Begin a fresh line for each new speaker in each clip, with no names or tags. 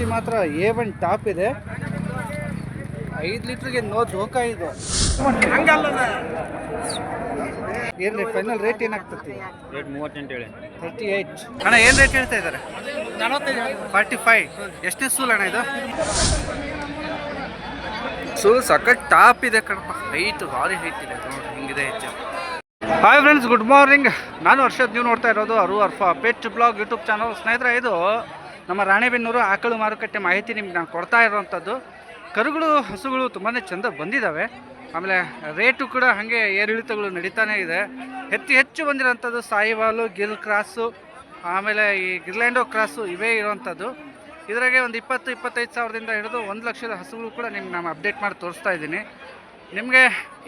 Jersey ಮಾತ್ರ A one top ಇದೆ. ಐದು ಲೀಟ್ರಿಗೆ ನೋ ದೋಕ ಇದು. ಏನ್ರಿ ಫೈನಲ್ ರೇಟ್ ಏನಾಗ್ತತಿ?
ರೇಟ್ ಮೂವತ್ತೆಂಟು ಹೇಳಿ.
ತರ್ಟಿ ಏಯ್ಟ್ ಅಣ್ಣ ಏನು ರೇಟ್ ಹೇಳ್ತಾ ಇದ್ದಾರೆ? ಫಾರ್ಟಿ ಫೈವ್ ಎಷ್ಟೇ ಸೂಲ್ ಅಣ್ಣ ಇದು? ಸೂಲ್ ಸಖತ್ ಟಾಪ್ ಇದೆ ಕಣಪ್ಪ. ಹೈಟ್ ಭಾರಿ ಹೈಟ್ ಇದೆ ಹಿಂಗಿದೆ ಹೆಚ್ಚು ಹಾಯ್ ಫ್ರೆಂಡ್ಸ್ ಗುಡ್ ಮಾರ್ನಿಂಗ್ ನಾನು ವರ್ಷದ ನೀವು ನೋಡ್ತಾ ಇರೋದು Aru Arfa. Pet blog YouTube channel ಸ್ನೇಹಿತರೆ ಇದು ನಮ್ಮ ರಾಣೆಬೆನ್ನೂರು ಆಕಳು ಮಾರುಕಟ್ಟೆ ಮಾಹಿತಿ ನಿಮ್ಗೆ ನಾನು ಕೊಡ್ತಾ ಇರೋವಂಥದ್ದು. ಕರುಗಳು, ಹಸುಗಳು ತುಂಬಾ ಚೆಂದ ಬಂದಿದ್ದಾವೆ ಆಮೇಲೆ ರೇಟು ಕೂಡ ಹಾಗೆ ಏರಿಳಿತಗಳು ನಡೀತಾನೆ ಇದೆ. ಹೆಚ್ಚು ಹೆಚ್ಚು ಬಂದಿರೋಂಥದ್ದು ಸಾಯಿವಾಲು, ಗಿಲ್ ಕ್ರಾಸು, ಆಮೇಲೆ ಈ ಗಿರ್ಲ್ಯಾಂಡೋ ಕ್ರಾಸು ಇವೇ ಇರುವಂಥದ್ದು. ಇದರಾಗೆ ಒಂದು ಇಪ್ಪತ್ತು, ಇಪ್ಪತ್ತೈದು ಸಾವಿರದಿಂದ ಹಿಡಿದು ಒಂದು ಲಕ್ಷದ ಹಸುಗಳು ಕೂಡ ನಿಮ್ಗೆ ನಾನು ಅಪ್ಡೇಟ್ ಮಾಡಿ ತೋರಿಸ್ತಾ ಇದ್ದೀನಿ. ನಿಮಗೆ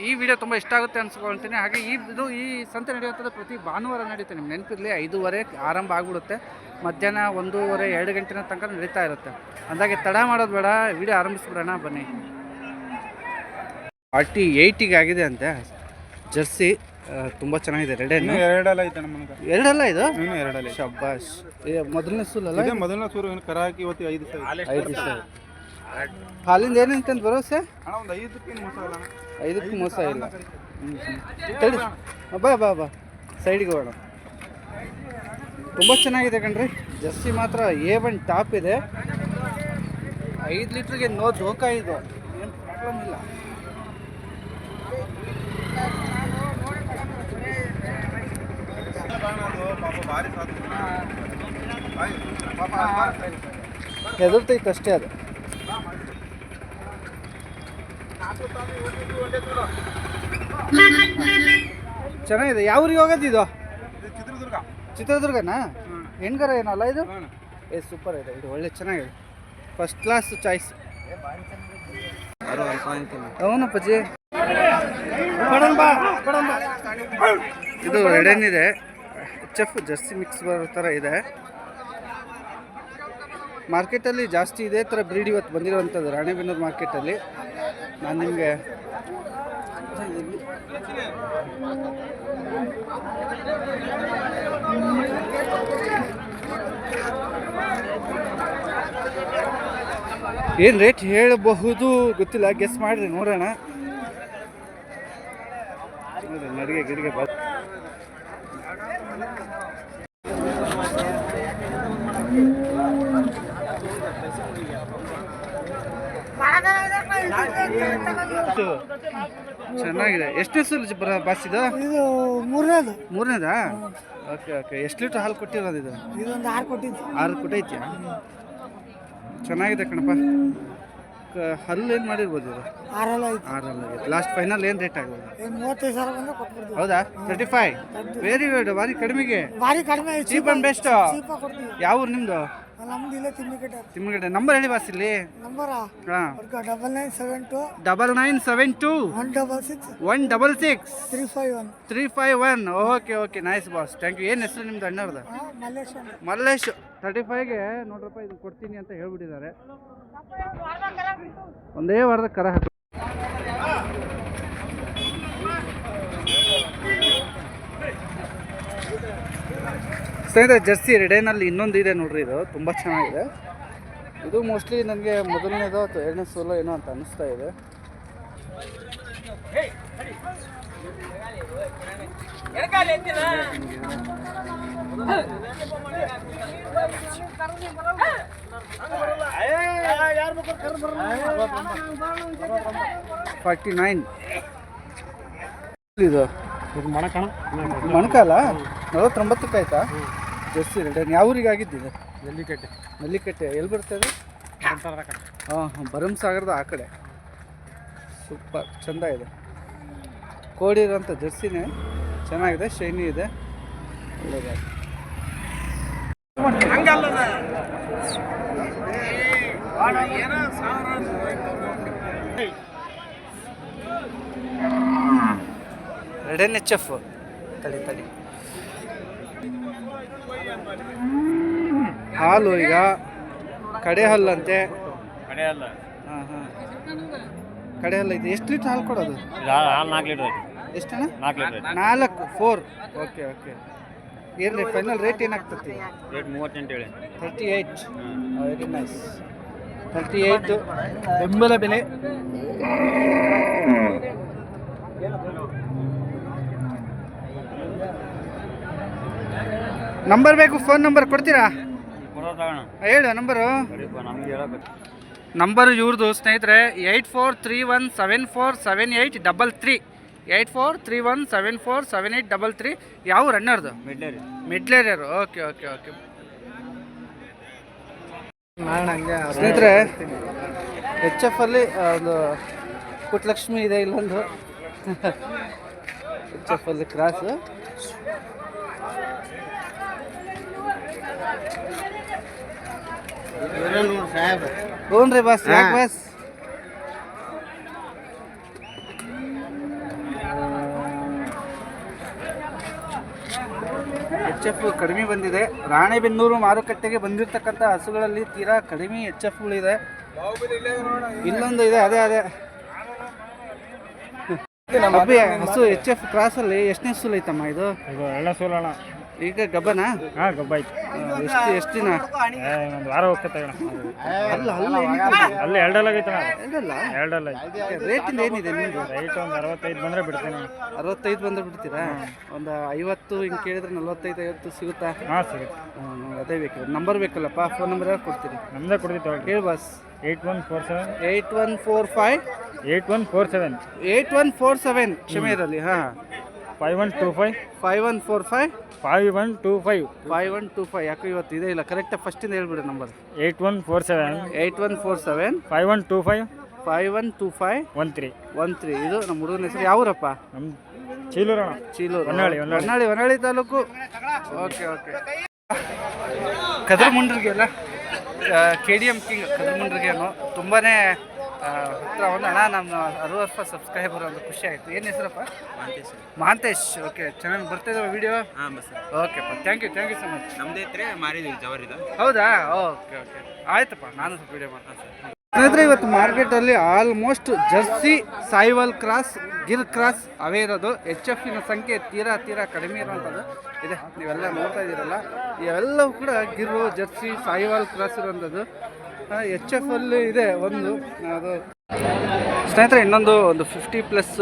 ಈ ವಿಡಿಯೋ ತುಂಬ ಇಷ್ಟ ಆಗುತ್ತೆ ಅನ್ಸ್ಕೊಳ್ತೀನಿ. ಹಾಗೆ ಈ ಇದು, ಈ ಸಂತೆ ನಡೆಯುವಂಥದ್ದು ಪ್ರತಿ ಭಾನುವಾರ ನಡೆಯುತ್ತೆ. ನಿಮ್ಗೆ ನೆನಪಿರಲಿ, ಐದೂವರೆ ಆರಂಭ ಆಗಿಬಿಡುತ್ತೆ. ಮಧ್ಯಾಹ್ನ ಒಂದೂವರೆ ಎರಡು ಗಂಟೆನ ತನಕ ನಡೀತಾ ಇರುತ್ತೆ. ಅಂದಾಗೆ ತಡ ಮಾಡೋದು ಬೇಡ ವಿಡಿಯೋ ಆರಂಭಿಸ್ಬಿಡೋಣ ಬನ್ನಿ. ಫಾರ್ಟಿ ಏಯ್ಟಿಗೆ ಆಗಿದೆ ಅಂತೆ. ಜರ್ಸಿ ತುಂಬ ಚೆನ್ನಾಗಿದೆ. ರೆಡ್
ಎರಡಲ್ಲ ಐತೆ
ಎರಡಲ್ಲ ಇದು?
ಇನ್ನೂ ಎರಡಲ್ಲ
ಶಬ್ಬಾಶ್ ಮೊದಲನೇ ಸೂಲಲ್ಲ
ಇದೇ ಮೊದಲನೇ ಸೂರು ಏನು ಕರ ಹಾಕಿ ಇವತ್ತು ಐದು
ಐದು ಹಾಲಿಂದ ಏನಂತ ಭರವಸೆ?
ಅಣ್ಣ ಒಂದು ಐದಕ್ಕೆ ಮೋಸ ಇಲ್ಲ.
ಐದಕ್ಕೂ ಮೋಸ ಇಲ್ಲ. ಹ್ಞೂ ಬಾ ಬಾ ಬಾ. ಸೈಡಿಗೆ ಹೋಗೋಣ. ತುಂಬ ಚೆನ್ನಾಗಿದೆ ಕಣ್ರಿ. ಜರ್ಸಿ ಮಾತ್ರ ಎ ಒನ್ ಟಾಪ್ ಇದೆ. ಐದು ಲೀಟ್ರಿಗೆ ನೋ ಜೋಕ ಇದು. ಏನು ಪ್ರಾಬ್ಲಮ್ ಇಲ್ಲ. ಹೆದರ್ತೈತೆ ಅಷ್ಟೇ ಅದು. ಚೆನ್ನಾಗಿದೆ. ಯಾವ ಊರಿಗೆ ಹೋಗೋದು ಇದು? ಚಿತ್ರದುರ್ಗನಾ? ಹೆಣ್ಗರ ಏನಲ್ಲ ಇದು. ಏ ಸೂಪರ್ ಇದೆ. ಇದು ಒಳ್ಳೆ ಚೆನ್ನಾಗಿದೆ. ಫಸ್ಟ್ ಕ್ಲಾಸ್ ಚಾಯ್ಸ್ ಅವನಪ್ಪಜ್ಜಿ ಇದು ರೆಡೇನಿದೆ ಎಚ್ ಎಫ್ ಜರ್ಸಿ ಮಿಕ್ಸ್ ಬರೋ ಥರ ಇದೆ. ಮಾರ್ಕೆಟಲ್ಲಿ ಜಾಸ್ತಿ ಇದೇ. ಥರ ಬ್ರೀಡ್ ಇವತ್ತು ಬಂದಿರುವಂಥದ್ದು ರಾಣೆಬೆನ್ನೂರು ಮಾರ್ಕೆಟಲ್ಲಿ ನಾನು ನಿಮಗೆ ಏನು ರೇಟ್ ಹೇಳಬಹುದು ಗೊತ್ತಿಲ್ಲ ಗೆಸ್ ಮಾಡ್ರಿ ನೋಡೋಣ. ಚೆನ್ನಾಗಿದೆ. ಎಷ್ಟು ಬರ ಬಾಸ್ ಇದು?
ಇದು ಮೂರನೇದು.
ಮೂರನೇದಾ? Okay okay. ಎಷ್ಟು ಲೀಟ್ರ್ ಹಾಲು ಕೊಟ್ಟಿರೋದು ಇದು?
ಇದೊಂದು ಆರು ಕೊಟ್ಟಿದ್ದು.
ಆರು ಕೊಟ್ಟೈತಿ ಚೆನ್ನಾಗಿದೆ ಕಣಪ್ಪ. ಹಲ್ಲು ಏನು ಮಾಡಿರ್ಬೋದು ಇದು?
ಆರಲ್ಲ
ಆರಲ್ಲ ಲಾಸ್ಟ್ ಫೈನಲ್ ಏನು ರೇಟ್ ಆಗ್ಬೋದು
ಏನು ಮೂವತ್ತೈದು ಸಾವಿರ ಬಂದ್ರೆ ಕೊಟ್ಬಿಡ್ತೀವಿ.
ಹೌದಾ? Thirty five? ವೆರಿ ಗುಡ್ ಭಾರಿ ಕಡಿಮೆಗೆ.
ಭಾರಿ ಕಡಿಮೆ.
ಚೀಪ್ ಅಂಡ್ ಬೆಸ್ಟ್ ಯಾವ ಊರು ನಿಮ್ಮದು
ನಮ್ದು ಇಲ್ಲೇ ತಿಮ್ಮಗಡೆ ತಿಮ್ಮಗಡೆ
ನಿಮಗೆ ನಂಬರ್ ಹೇಳಿ ಬಾಸ್ ಇಲ್ಲಿ.
ನಂಬರ?
ಹಾಂ.
Double nine seven two
double nine seven two
one double six
one double six
three five one
three five one okay okay nice boss thank you ಏನು ಹೆಸರು ನಿಮ್ದು ಅಣ್ಣವ್ರದ್ದು?
ಮಲ್ಲೇಶ್
ಮಲ್ಲೇಶ್. ತರ್ಟಿ ಫೈವ್ಗೆ ನೋಡ್ರಪ್ಪ ಇದು ಕೊಡ್ತೀನಿ ಅಂತ ಹೇಳ್ಬಿಟ್ಟಿದ್ದಾರೆ. ಒಂದೇ ವಾರದ ಕರ ಹಾಕಿ ಸ್ನೇಹಿತರೆ ಜರ್ಸಿ ರೆಡೇನಲ್ಲಿ ಇನ್ನೊಂದು ಇದೆ ನೋಡ್ರಿ ಇದು. ತುಂಬ ಚೆನ್ನಾಗಿದೆ. ಇದು ಮೋಸ್ಟ್ಲಿ ನನಗೆ ಮೊದಲನೇದು ಅಥವಾ ಎರಡನೇ ಸೋಲೋ ಏನೋ ಅಂತ ಅನ್ನಿಸ್ತಾ ಇದೆ. Forty nine. ಇದು. ಮೊಣಕಾಲ? ನಲವತ್ತೊಂಬತ್ತಕ್ಕೆ ಆಯ್ತಾ? ಜರ್ಸಿ ರಿಟರ್ನ್ ಯಾವ ಊರಿಗೆ ಆಗಿದ್ದಿದೆ
ನೆಲ್ಲಿಕಟ್ಟೆ.
ನೆಲ್ಲಿಕಟ್ಟೆ. ಎಲ್ಲಿ ಬರ್ತದೆ? ಹಾಂ ಹಾಂ. ಭರಮಸಾಗರದ ಆ ಕಡೆ. ಸೂಪರ್. ಚೆಂದ ಇದೆ. ಕೋಡಿ ಇರೋಂಥ ಜರ್ಸಿನೇ ಚೆನ್ನಾಗಿದೆ ಶೈನಿ ಇದೆ. ಒಳ್ಳೆಯದಾಗಿದೆ ರೆಡ್ ಎಚ್ ಎಫ್. ತಡಿ ತಡಿ ಹಾಲು ಈಗ ಕಡೆ ಹಲ್ಲಂತೆ.
ಕಡೆ ಅಲ್ಲ
ಹಾಂ ಹಾಂ. ಕಡೆ ಹಲ್ಲ ಇದೆ ಎಷ್ಟು ಲೀಟರ್ ಹಾಲು ಕೊಡೋದು?
ಹಾಲು ನಾಲ್ಕು ಲೀಟರ್
ಎಷ್ಟಣ್ಣ?
ನಾಲ್ಕು ಲೀಟರ್ ಐತಿ.
ನಾಲ್ಕು ಫೋರ್. Okay okay. ಏನು ರೇಟ್ ಫೈನಲ್ ರೇಟ್ ಏನಾಗ್ತತಿ?
ರೇಟ್ ಮೂವತ್ತೆಂಟು ಹೇಳಿ.
Thirty eight very nice thirty eight ಬೆಂಬಲ ಬೆಲೆ. ನಂಬರ್ ಬೇಕು ಫೋನ್ ನಂಬರ್ ಕೊಡ್ತೀರಾ? ಹೇಳು ನಂಬರು?
ನಮ್ಗೆ
ನಂಬರ್ ಇವ್ರದ್ದು ಸ್ನೇಹಿತರೆ eight four three one seven four seven eight double three. Eight four three one seven four seven eight double three. ಯಾವ ರನ್ನರ್ದು ಮಿಡ್ಲೇರಿಯರು ಓಕೆ ಓಕೆ ಓಕೆ. ಸ್ನೇಹಿತರೆ ಎಚ್ ಎಫ್ ಅಲ್ಲಿ ಒಂದು ಪುಟ್ಟಲಕ್ಷ್ಮಿ ಇದೆ ಇಲ್ಲೊಂದು. ಎಚ್ ಎಫ್ ಅಲ್ಲಿ ಕ್ರಾಸ್. ಹ್ಞೂ ರೀ ಬಸ್ ಯಾಕೆ ಬಸ್? ಎಚ್ ಎಫ್ ಕಡಿಮೆ ಬಂದಿದೆ. ರಾಣೆಬೆನ್ನೂರು ಮಾರುಕಟ್ಟೆಗೆ ಬಂದಿರತಕ್ಕಂಥ ಹಸುಗಳಲ್ಲಿ ತೀರಾ ಕಡಿಮೆ ಎಚ್ ಎಫ್ಗಳಿದೆ ಇಲ್ಲೊಂದು ಇದೆ ಅದೇ ಅದೇ. ಹಸು ಎಚ್ ಎಫ್ ಕ್ರಾಸಲ್ಲಿ ಎಷ್ಟನೇ ಸುಲ್ ಐತಮ್ಮ ಇದು?
ಇದು ಎಳ್ಳ ಸೋಲಣ್ಣ
ಈಗ ಗಬ್ಬನ?
ಹಾಂ ಗಬ್ಬ ಐತಿ
ಎಷ್ಟು ಎಷ್ಟು ದಿನ?
ಒಂದು ವಾರ ಹೋಗ್ತೈತೆ
ಅಲ್ಲ ಅಲ್ಲ
ಅಲ್ಲ ಎರಡಲ್ಲ ಆಗೈತೆ
ಎರಡಲ್ಲ?
ಎರಡಲ್ಲ ಐತಿ
ರೇಟಿಂದ ಏನಿದೆ ನಿಮ್ಮದು
ರೈಟ್ ಒಂದು ಅರವತ್ತೈದು ಬಂದರೆ ಬಿಡ್ತೀನಿ
ಅರವತ್ತೈದು ಬಂದ್ರೆ ಬಿಡ್ತೀರಾ? ಒಂದು ಐವತ್ತು ಹಿಂಗೆ ಕೇಳಿದ್ರೆ ನಲ್ವತ್ತೈದು ಐವತ್ತು ಸಿಗುತ್ತಾ?
ಹಾಂ ಸಿಗುತ್ತೆ.
ಅದೇ ಬೇಕು. ನಂಬರ್ ಬೇಕಲ್ಲಪ್ಪ? ಫೋನ್ ನಂಬರ್ ಕೊಡ್ತೀರಿ?
ನಮ್ಮದೇ ಕೊಡ್ತೀವಿ ತಗೊಳ್ಳಿ
ಹೇಳಿ boss
eight one four seven.
Eight one four five.
Eight one four seven.
Eight one four seven ಕ್ಷಮೆ ಇರಲಿ ಹಾಂ.
Five one two five
five one four five
five one two five
five one two five ಯಾಕೋ ಇವತ್ತು ಇದೇ ಇಲ್ಲ. ಕರೆಕ್ಟಾಗಿ ಫಸ್ಟಿಂದ ಹೇಳ್ಬಿಡಿ number.
Eight one four seven
eight one four seven
five one two five
five one two five
one three
one three ಇದು ನಮ್ಮ ಹುಡುಗನ ಹೆಸರು ಯಾವೂರಪ್ಪ?
ನಮ್ಮ ಚೀಲೂರಣ್ಣ.
ಚೀಲೂರು.
ಹೊನ್ನಾಳಿ, ಹೊನ್ನಾಳಿ.
ಹೊನ್ನಾಳಿ ತಾಲೂಕು. Okay okay. ಕದ್ರ ಅಲ್ಲ ಕೆ ಡಿ ಎಂ ಕಿಂಗ್ ಕದ್ರ ಮುಂಡ್ರಿಗೇನು ತುಂಬಾ ಹತ್ರ ಒಂದು ಅಣ್ಣ ನಮ್ಮ ಅರವತ್ತು ಸಬ್ಸ್ಕ್ರೈಬರ್ ಒಂದು ಖುಷಿ ಆಯಿತು. ಏನು ಹೆಸರಪ್ಪ? ಮಹಾಂತೇಶ್ ಓಕೆ ಚೆನ್ನಾಗಿ ಬರ್ತಿದ್ದಾವೆ ವಿಡಿಯೋ
ಹಾಂ ಬಸ್.
ಓಕೆಪ್ಪ thank you thank you so much
ನಮ್ದೇ ಇದ್ರೆ ಮಾರಿದ್ವಿ ಜವರಿದ
ಹೌದಾ? ಓಕೆ ಓಕೆ ಆಯ್ತಪ್ಪ ನಾನು ಸ್ವಲ್ಪ ವಿಡಿಯೋ ಮಾಡ್ತೀನಿ. ಸ್ನೇಹಿತರೆ ಇವತ್ತು ಮಾರ್ಕೆಟಲ್ಲಿ almost jersey Sahiwal cross Gir cross ಅವೇ ಇರೋದು. ಎಚ್ ಎಫಿನ ಸಂಖ್ಯೆ ತೀರಾ ತೀರಾ ಕಡಿಮೆ ಇರೋವಂಥದ್ದು. ಇದೆ ನೀವೆಲ್ಲ ನೋಡ್ತಾ ಇದ್ದೀರಲ್ಲ. ಇವೆಲ್ಲವೂ ಕೂಡ ಗಿರು ಜರ್ಸಿ ಸಾಯಿವಾಲ್ ಕ್ರಾಸ್ ಇರುವಂಥದ್ದು. ಎಚ್ ಎಫ್ ಅಲ್ಲಿ ಇದೆ ಒಂದು. ಅದು ಸ್ನೇಹಿತರೆ, ಇನ್ನೊಂದು ಒಂದು ಫಿಫ್ಟಿ ಪ್ಲಸ್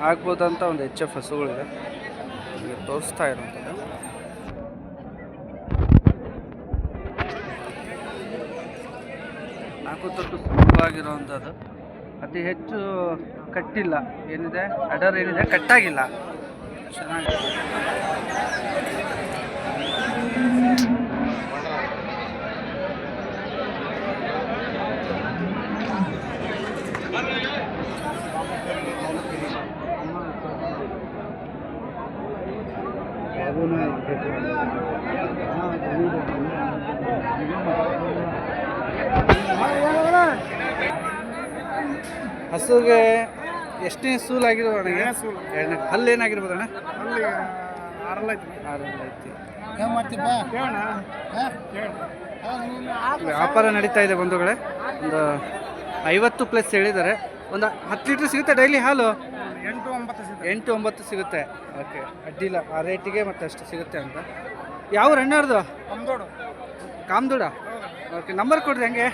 ಆಗ್ಬೋದಂತ ಒಂದು ಎಚ್ ಎಫ್ ಹಸುಗಳಿದೆ. ತೋರಿಸ್ತಾ ಇರುವಂಥದ್ದು. ನಾಲ್ಕು ತೊಟ್ಟು ಸುಲಭವಾಗಿರುವಂಥದ್ದು ಅತಿ ಹೆಚ್ಚು ಕಟ್ಟಿಲ್ಲ. ಏನಿದೆ? ಅಡರ್ ಏನಿದೆ? ಕಟ್ಟಾಗಿಲ್ಲ. ಚೆನ್ನಾಗಿದೆ. ಹಸುಗೆ ಎಷ್ಟನೇ ಸೂಲ್ ಅಣ್ಣ ಎರಡನೇ ಹಲ್ಲು ಏನಾಗಿರ್ಬೋದು ಅಣ್ಣ? ಆರಲ್ಲ ಐತಿ ವ್ಯಾಪಾರ ನಡೀತಾ ಇದೆ ಬಂಧುಗಳೇ. ಒಂದು ಐವತ್ತು ಪ್ಲಸ್ ಹೇಳಿದ್ದಾರೆ. ಒಂದು ಹತ್ತು ಲೀಟ್ರ್ ಸಿಗುತ್ತೆ ಡೈಲಿ ಹಾಲು?
ಎಂಟು ಒಂಬತ್ತು
ಎಂಟು ಒಂಬತ್ತು ಸಿಗುತ್ತೆ. ಓಕೆ ಅಡ್ಡಿಲ್ಲ. ಆ ರೇಟಿಗೆ ಮತ್ತೆ ಅಷ್ಟು ಸಿಗುತ್ತೆ ಅಂತ. ಯಾವ ರಣ್ಣರ್ದು
ನಮ್ದೋಡು
ಕಾಮ್ದೂಡ. ಓಕೆ ನಂಬರ್ ಕೊಡ್ರಿ ಹೆಂಗೆ.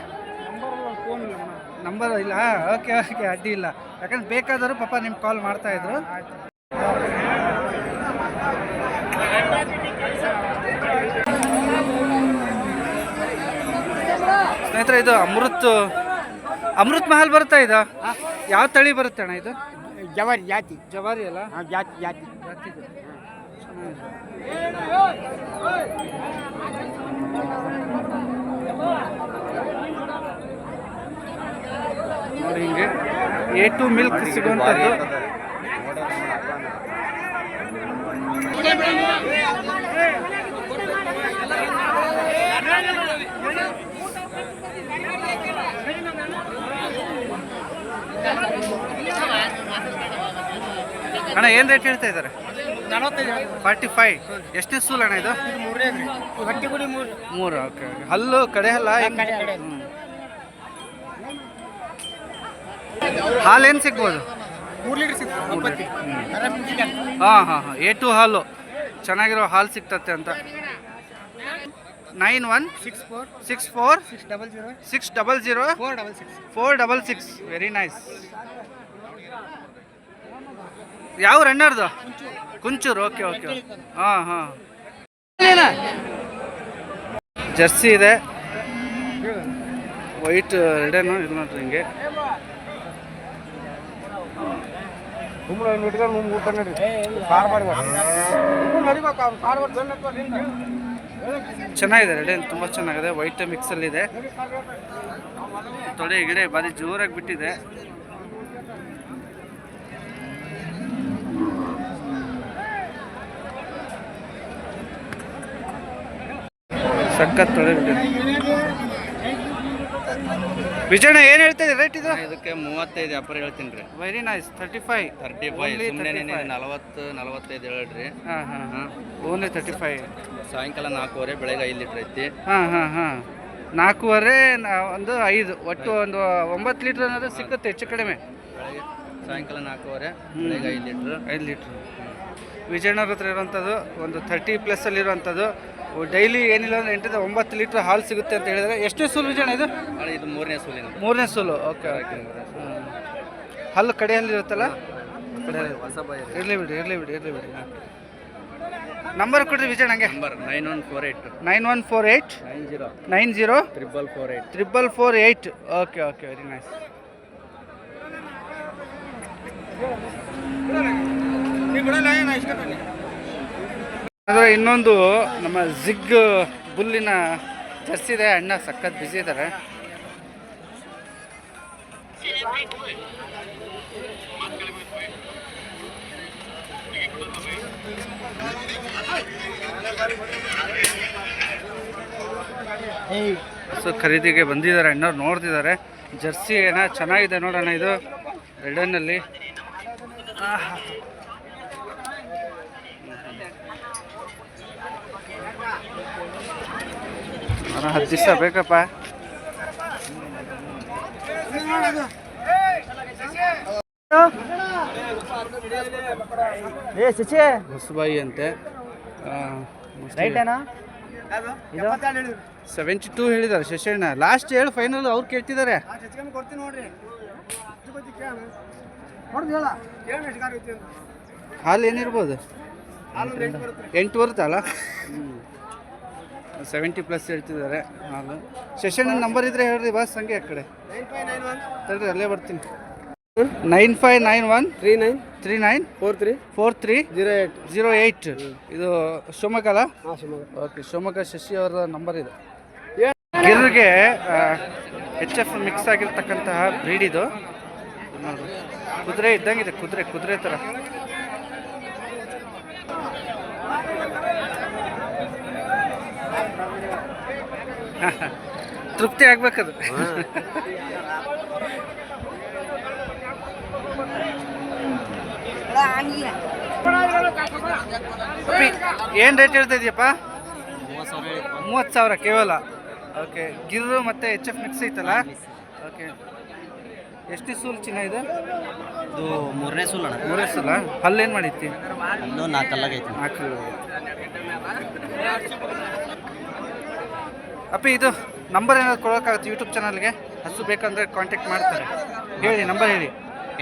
ನಂಬರ್ ಫೋನ್ ಇಲ್ಲ
ನಂಬರ್ ಇಲ್ಲ. ಓಕೆ ಓಕೆ ಅಡ್ಡಿ ಇಲ್ಲ. ಯಾಕಂದ್ರೆ ಬೇಕಾದರೂ ಪಾಪ ನಿಮ್ಗೆ ಕಾಲ್ ಮಾಡ್ತಾ ಇದ್ರು. ಸ್ನೇಹಿತರೆ ಇದು ಅಮೃತ್ ಅಮೃತ್ ಮಹಲ್ ಬರುತ್ತಾ ಇದು? ಯಾವ ತಳಿ ಬರುತ್ತೆ ಅಣ್ಣ ಇದು?
ಜವಾರಿ ಜಾತಿ
ಜವಾರಿ ಅಲ್ಲ
ಹಾಂ ಜಾತಿ ಜಾತಿ
ಜಾತಿದು. ನೋಡಿ ಹಿಂಗೆ ಎ ಟು ಮಿಲ್ಕ್ ಸಿಗುವಂಥದ್ದು ಅಣ್ಣ ಏನು ರೇಟ್ ಹೇಳ್ತಾ ಇದ್ದಾರೆ? Forty five. ಎಷ್ಟನೇ ಸೂಲ್ ಅಣ್ಣ ಇದು?
ಮೂರೇ
ಓಕೆ ಹಲ್ಲು ಕಡೆ ಹಲ್ಲ
ಹಾಲು.
ಹಾಲೇನು ಸಿಗ್ಬೋದು? ಹಾ ಹಾ ಹಾ. ಎ ಟು ಹಾಲು. ಚೆನ್ನಾಗಿರೋ ಹಾಲು ಸಿಗ್ತತೆ ಅಂತ. Nine one
six four
six four
six double zero
six double zero
four double six
four double six very nice ಯಾವ ರನ್ನರ್ದು ಕುಂಚೂರು, ಓಕೆ ಓಕೆ. ಹಾಂ ಹಾಂ. ಜರ್ಸಿ ಇದೆ. ವೈಟ್ ರೆಡೇನು ಇದು ನೋಡ್ರಿ ಹಿಂಗೆ. ಚೆನ್ನಾಗಿದೆ ರೆಡೇನ್ ತುಂಬ ಚೆನ್ನಾಗಿದೆ. ವೈಟ್ ಮಿಕ್ಸಲ್ಲಿದೆ ತೊಡೆ, ಗಿಡ, ಬಾರಿ ಜೋರಾಗಿ ಬಿಟ್ಟಿದೆ. ಸಖತ್ ಬಿಟ್ಟಿದೆ ವಿಜಯಣ್ಣ ಏನು ಹೇಳ್ತಿದೆ ರೇಟ್ ಇದು?
ಇದಕ್ಕೆ ಮೂವತ್ತೈದು ವ್ಯಾಪಾರ ಹೇಳ್ತೀನಿ ರೀ.
Very nice thirty five
thirty five ಸುಮ್ಮನೆ ನಲವತ್ತು ನಲವತ್ತೈದು ಹೇಳ್ರಿ.
ಹಾಂ ಹಾಂ. ಹಾಂ. ಓನ್ಲಿ ತರ್ಟಿ ಫೈವ್
ಸಾಯಂಕಾಲ ನಾಲ್ಕೂವರೆ ಬೆಳಗ್ಗೆ ಐದು ಲೀಟ್ರ್ ಐತಿ.
ಹಾಂ ಹಾಂ ಹಾಂ. ನಾಲ್ಕೂವರೆ ಒಂದು ಐದು ಒಟ್ಟು ಒಂದು ಒಂಬತ್ತು ಲೀಟ್ರ್ ಅನ್ನೋದು ಸಿಕ್ಕುತ್ತೆ ಹೆಚ್ಚು ಕಡಿಮೆ.
ಸಾಯಂಕಾಲ ನಾಲ್ಕೂವರೆ ಬೆಳಗ್ಗೆ ಐದು ಲೀಟ್ರ್
ಐದು ಲೀಟ್ರ್ ವಿಜಯನಗರ ಹತ್ರ ಇರುವಂಥದ್ದು ಒಂದು ಥರ್ಟಿ ಪ್ಲಸ್ಸಲ್ಲಿರುವಂಥದ್ದು ಡೈಲಿ ಏನಿಲ್ಲ ಅಂದ್ರೆ ಎಂಟರಿಂದ ಒಂಬತ್ತು ಲೀಟ್ರ್ ಹಾಲು ಸಿಗುತ್ತೆ ಅಂತ ಹೇಳಿದ್ರೆ ಎಷ್ಟೇ ಸೂಲು ವಿಜಯ ಇದು?
ಇದು ಮೂರನೇ ಸೂಲಿನ
ಮೂರನೇ ಸೂಲು ಓಕೆ ಓಕೆ. ಹಲ್ಲು ಕಡೆ ಹಲ್ಲು ಇರುತ್ತಲ್ಲ? ಕಡೆ
ಹೊಸ ಬಾಯಿ
ಇರಲಿ ಬಿಡಿ ಇರಲಿ ಬಿಡಿ ಇರಲಿ ಬಿಡಿ. ನಂಬರ್ ಕೊಡ್ರಿ ವಿಜಯ್ ನಂಗೆ
number nine one four eight
nine one four eight
nine zero.
Nine zero.
Triple four eight
triple four eight okay okay very nice. ಅಂದರೆ ಇನ್ನೊಂದು ನಮ್ಮ ಜಿಗ್ ಬುಲ್ಲಿನ ಜರ್ಸಿ ಇದೆ, ಅಣ್ಣ ಸಖತ್ ಬಿಸಿ ಇದ್ದಾರೆ ಸೊ ಖರೀದಿಗೆ ಬಂದಿದ್ದಾರೆ, ಅಣ್ಣವ್ರು ನೋಡ್ತಿದ್ದಾರೆ. ಜರ್ಸಿ ಏನ ಚೆನ್ನಾಗಿದೆ ನೋಡೋಣ ಇದು ರೆಡನ್ನಲ್ಲಿ ಹತ್ತು ದಿವಸ ಬೇಕಪ್ಪ. ಹೊಸಬಾಯಿ ಅಂತೆ. ಸೆವೆಂಟಿ ಟೂ ಹೇಳಿದಾರೆ. ಶಶಣ್ಣ ಲಾಸ್ಟ್ ಹೇಳಿ ಫೈನಲ್ ಅವ್ರು ಕೇಳ್ತಿದ್ದಾರೆ. ಹಾಲು ಏನಿರ್ಬೋದು?
ಎಂಟು
ಬರುತ್ತಲ್ಲ? ಸೆವೆಂಟಿ ಪ್ಲಸ್ ಹೇಳ್ತಿದ್ದಾರೆ ಹಾಲು ಸೆಷನ್ ನಂಬರ್ ಇದ್ರೆ ಹೇಳ್ರಿ ಬಸ್ ಹಂಗೆ ಆ ಕಡೆ. ತಡ್ರಿ ಅಲ್ಲೇ ಬರ್ತೀನಿ. Nine five nine one
three nine
three nine
four three
four three
zero eight
zero eight ಇದು ಶಿವಮೊಗ್ಗ. ಅಲ್ಲ ಓಕೆ ಶಿವಮೊಗ್ಗ ಶಶಿ ಅವರ ನಂಬರ್ ಇದೆ. ಗಿರ್ಗೆ ಎಚ್ ಎಫ್ ಮಿಕ್ಸ್ ಆಗಿರ್ತಕ್ಕಂತಹ ಬ್ರೀಡ್ ಇದು. ಕುದುರೆ ಇದ್ದಂಗಿದೆ ಕುದುರೆ ಕುದುರೆ ಥರ ತೃಪ್ತಿ ಆಗ್ಬೇಕದು. ಏನು ರೇಟ್ ಹೇಳ್ತಾ ಇದೆಯಪ್ಪ? ಮೂವತ್ತು ಸಾವಿರ ಕೇವಲ. ಓಕೆ ಗಿರ್ರು ಮತ್ತು ಎಚ್ ಎಫ್ ಮಿಕ್ಸ್ ಐತಲ್ಲ? ಓಕೆ ಎಷ್ಟು ಸೂಲ್ ಚಿನ್ನ ಇದು?
ಇದು ಮೂರನೇ ಸೂಲ್ ಅಣ್ಣ.
ಮೂರನೇ ಸೂಲ ಅಲ್ಲೇನು ಮಾಡಿತ್ತಿ
ನಾಲ್ಕು ನಾಲ್ಕಲ್ಲಾಗೈತಿ
ನಾಲ್ಕು ಅಪ್ಪಿ ಇದು ನಂಬರ್ ಏನಾದ್ರು ಕೊಡೋಕ್ಕಾಗುತ್ತೆ ಯೂಟ್ಯೂಬ್ ಚಾನಲ್ಗೆ ಹಸು ಬೇಕಂದ್ರೆ ಕಾಂಟ್ಯಾಕ್ಟ್ ಮಾಡ್ತಾರೆ. ಹೇಳಿ ನಂಬರ್ ಹೇಳಿ.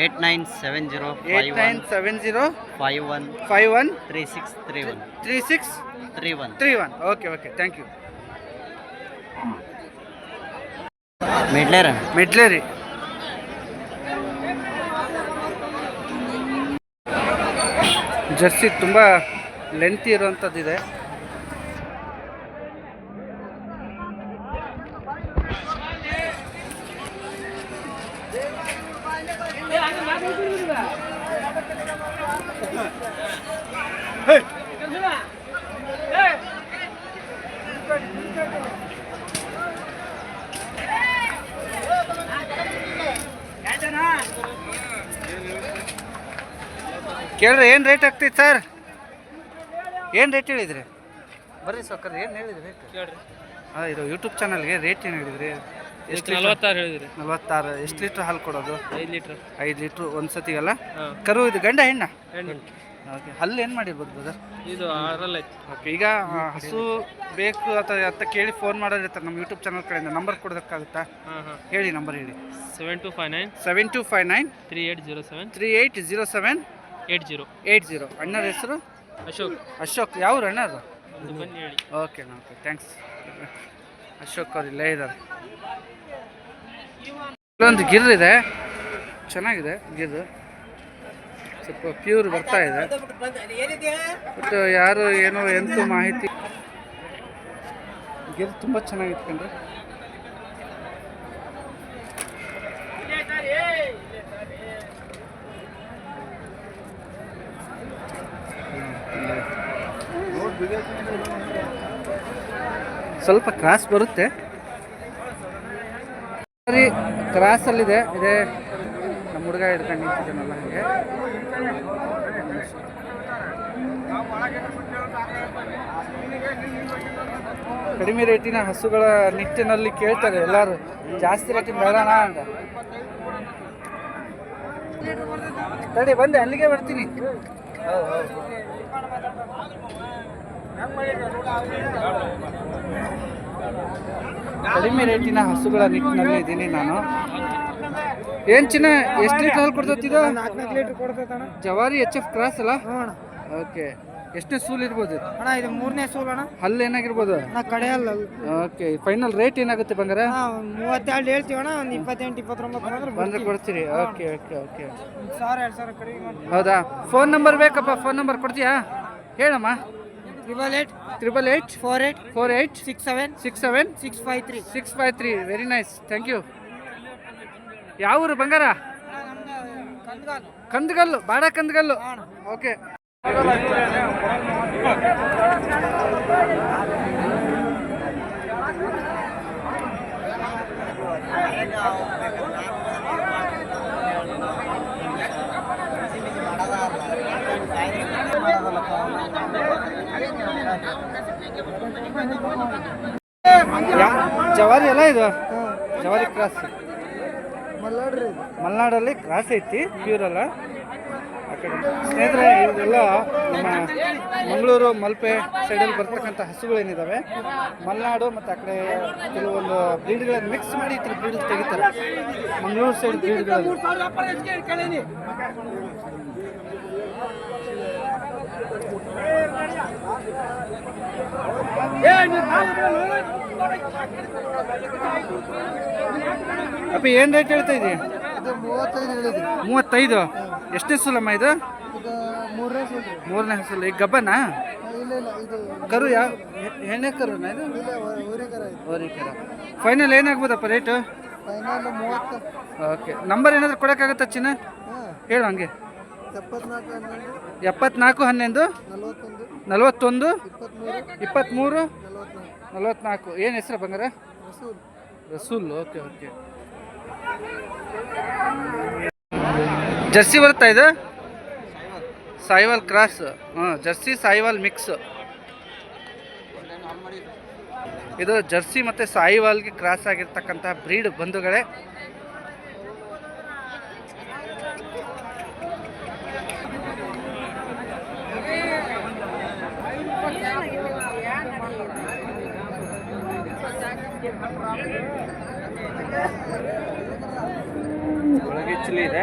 Eight nine seven zero eight
nine seven zero
five one
five one
three six three one.
Three six
three one
three one okay okay thank you
ಮಿಡ್ಲೇರ.
ಮಿಡ್ಲೇರಿ. ಜರ್ಸಿ ತುಂಬ length ಇರುವಂಥದ್ದಿದೆ ಕೇಳ್ರಿ ಏನು ರೇಟ್ ಆಗ್ತೈತೆ sir ಏನು rate ಹೇಳಿದ್ರಿ? ಬರ್ರಿ ಸೌಕರ್ ಏನು ಹೇಳಿದ್ರಿ ಹಾಂ ಇದು ಯೂಟ್ಯೂಬ್ ಚಾನಲ್ಗೆ ರೇಟ್ ಏನು ಹೇಳಿದ್ರಿ? ಎಷ್ಟು
ನಲವತ್ತಾರು ಹೇಳಿದ್ರಿ.
ನಲ್ವತ್ತಾರು ಎಷ್ಟು ಲೀಟ್ರ್ ಹಾಲು ಕೊಡೋದು?
ಐದು ಲೀಟ್ರ್
ಐದು ಲೀಟ್ರ್ ಒಂದು ಸತಿಗೆಲ್ಲ ಕರು ಇದು ಗಂಡ ಹೆಣ್ಣ? ಓಕೆ ಅಲ್ಲಿ ಏನು ಮಾಡಿರ್ಬೋದು ಬ್ರದರ್
ಇದು ಆರಲ್ಲೈತಿ
ಓಕೆ ಈಗ ಹಸು ಬೇಕು ಅಥವಾ ಅಂತ ಕೇಳಿ ಫೋನ್ ಮಾಡೋದಿರ್ತಾರೆ ನಮ್ಮ ಯೂಟ್ಯೂಬ್ ಚಾನಲ್ ಕಡೆಯಿಂದ ನಂಬರ್ ಕೊಡೋದಕ್ಕಾಗುತ್ತಾ? ಹೇಳಿ ನಂಬರ್ ಹೇಳಿ.
Seven two five nine
seven two five nine
three eight zero seven
three eight zero seven
eight zero.
Eight zero. ಅಣ್ಣರ ಹೆಸರು?
ಅಶೋಕ್.
ಅಶೋಕ್. ಯಾವ ಅಣ್ಣರು
ಅದು ಬನ್ನಿ ಹೇಳಿ
ಓಕೆ ಓಕೆ. ಥ್ಯಾಂಕ್ಸ್. ಅಶೋಕ್ ಅವ್ರು ಇಲ್ಲೇ ಇದ್ದಾರೆ. ಇಲ್ಲೊಂದು ಗಿರ್ ಇದೆ. ಚೆನ್ನಾಗಿದೆ ಗಿರ್. ಸ್ವಲ್ಪ ಪ್ಯೂರ್ ಬರ್ತಾ ಇದೆ. ಬಟ್ ಯಾರು ಏನು ಎಂತ ಮಾಹಿತಿ? ಗಿರ್ ತುಂಬ ಚೆನ್ನಾಗಿತ್ತು ಕಣ್ರಿ. ಸ್ವಲ್ಪ ಕ್ರಾಸ್ ಬರುತ್ತೆ. ಸರಿ ಕ್ರಾಸಲ್ಲಿದೆ ಇದೆ ನಮ್ಮ ಹುಡುಗ ಹಿಡ್ಕೊಂಡು ನಿಂತಿದ್ದಾನಲ್ಲ ಹಾಗೆ. ಕಡಿಮೆ ರೇಟಿನ ಹಸುಗಳ ನಿಟ್ಟಿನಲ್ಲಿ ಕೇಳ್ತಾರೆ ಎಲ್ಲರೂ. ಜಾಸ್ತಿ ರೇಟಿನ ಬೇಡಣ ಅಂತ. ತಡಿ, ಬಂದೆ, ಅಲ್ಲಿಗೆ ಬರ್ತೀನಿ. ಕಡಿಮೆ ರೇಟಿನ ಹಸುಗಳ ನಿಟ್ಟಿನಲ್ಲಿ ಇದ್ದೀನಿ ನಾನು. ಏನ್ ಚಿನ್ನ ಎಷ್ಟು ಲೀಟರ್ ಹಾಲು
ಲೀಟ್ರ್
ಜವಾರಿ ಎಚ್ ಎಫ್ ಕ್ರಾಸ್ ಅಲ್ಲ? ಓಕೆ. ಎಷ್ಟನೇ ಸೂಲ್ ಇರ್ಬೋದು?
ಅಣ್ಣ ಇದು ಮೂರನೇ ಸೂಲ್ ಅಣ್ಣ.
ಹಲ್ಲು ಏನಾಗಿರ್ಬೋದು?
ಕಡೆ ಅಲ್ಲ
ಓಕೆ ಫೈನಲ್ ರೇಟ್ ಏನಾಗುತ್ತೆ ಬಂಗಾರ?
ಮೂವತ್ತೆರಡು ಹೇಳ್ತೀವಿ ಅಣ್ಣ ಒಂದು ಇಪ್ಪತ್ತೆಂಟು ಇಪ್ಪತ್ತೊಂಬತ್ತು ಬಂದ್ರೆ
ಬಂದ್ರೆ ಕೊಡ್ತೀರಿ. Okay okay okay.
ಸಾವಿರ ಎರಡು ಸಾವಿರ ಕಡಿಮೆ
ಹೌದಾ? ಫೋನ್ ನಂಬರ್ ಬೇಕಪ್ಪ ಫೋನ್ ನಂಬರ್ ಕೊಡ್ತೀಯಾ? ಹೇಳಮ್ಮ.
Triple eight
triple eight
four eight
four eight
six seven
six seven
six five three
six five three very nice thank you ಯಾವ ಊರು ಬಂಗಾರ ಕಂದಗಲ್ಲು ಬಾಡ ಕಂದಗಲ್ಲು ಓಕೆ ಜವಾರಿ ಎಲ್ಲ ಇದು? ಜವಾರಿ ಕ್ರಾಸ್ ಮಲ್ನಾಡಲ್ಲಿ ಕ್ರಾಸ್ ಐತಿ ಪ್ಯೂರ್ ಅಲ್ಲ. ಸ್ನೇಹಿತರೆ ಇವೆಲ್ಲ ನಮ್ಮ ಮಂಗಳೂರು ಮಲ್ಪೆ ಸೈಡಲ್ಲಿ ಬರ್ತಕ್ಕಂಥ ಹಸುಗಳೇನಿದ್ದಾವೆ ಮಲೆನಾಡು ಮತ್ತು ಆ ಕಡೆ ಕೆಲವೊಂದು ಬ್ರೀಡ್ಗಳನ್ನು ಮಿಕ್ಸ್ ಮಾಡಿ ಈ ಥರ ಬ್ರೀಡ್ ತೆಗಿತಾರೆ. ಮಂಗಳೂರು ಸೈಡ್ ಬ್ರೀಡ್ಗಳಲ್ಲಿ ಅಪ್ಪ ಏನು ರೇಟ್ ಹೇಳ್ತಾ ಇದೀಯ?
ಇದು ಮೂವತ್ತೈದು
ಎಷ್ಟೇ ಸುಲಮ್ಮ ಇದು?
ಮೂರನೇ ಸೂಲ್
ಹಸಲು ಈಗ ಗಬ್ಬನ? ಕರು ಯಾವ ಎಣ್ಣೆ ಕರು ಇದು ಓರಿಕರ ಫೈನಲ್ ಏನಾಗ್ಬೋದಪ್ಪ ರೇಟು ಓಕೆ ನಂಬರ್ ಏನಾದರೂ ಕೊಡೋಕ್ಕಾಗತ್ತಾ ಚಿನ್ನ? ಹೇಳು ಹಂಗೆ.
ಎಪ್ಪತ್ನಾಲ್ಕು ಹನ್ನೊಂದು. ನಲವತ್ತೊಂದು ಇಪ್ಪತ್ತ್ಮೂರು
ನಲವತ್ತ್ನಾಲ್ಕು ಏನು ಹೆಸರು ಬಂಗಾರ?
Rasool.
Rasool okay okay. Jersey ಬರ್ತಾ ಇದು? ಸಾಯಿವಾಲ್ ಕ್ರಾಸ್. ಹಾಂ ಜರ್ಸಿ ಸಾಯಿವಾಲ್ ಮಿಕ್ಸ್. ಇದು ಜರ್ಸಿ ಮತ್ತು ಸಾಯಿವಾಲ್ಗೆ ಕ್ರಾಸ್ ಆಗಿರ್ತಕ್ಕಂಥ ಬ್ರೀಡ್ ಬಂಧುಗಳೇ ಒಳಗೆ ಚಿಲ್ಲಿ ಇದೆ.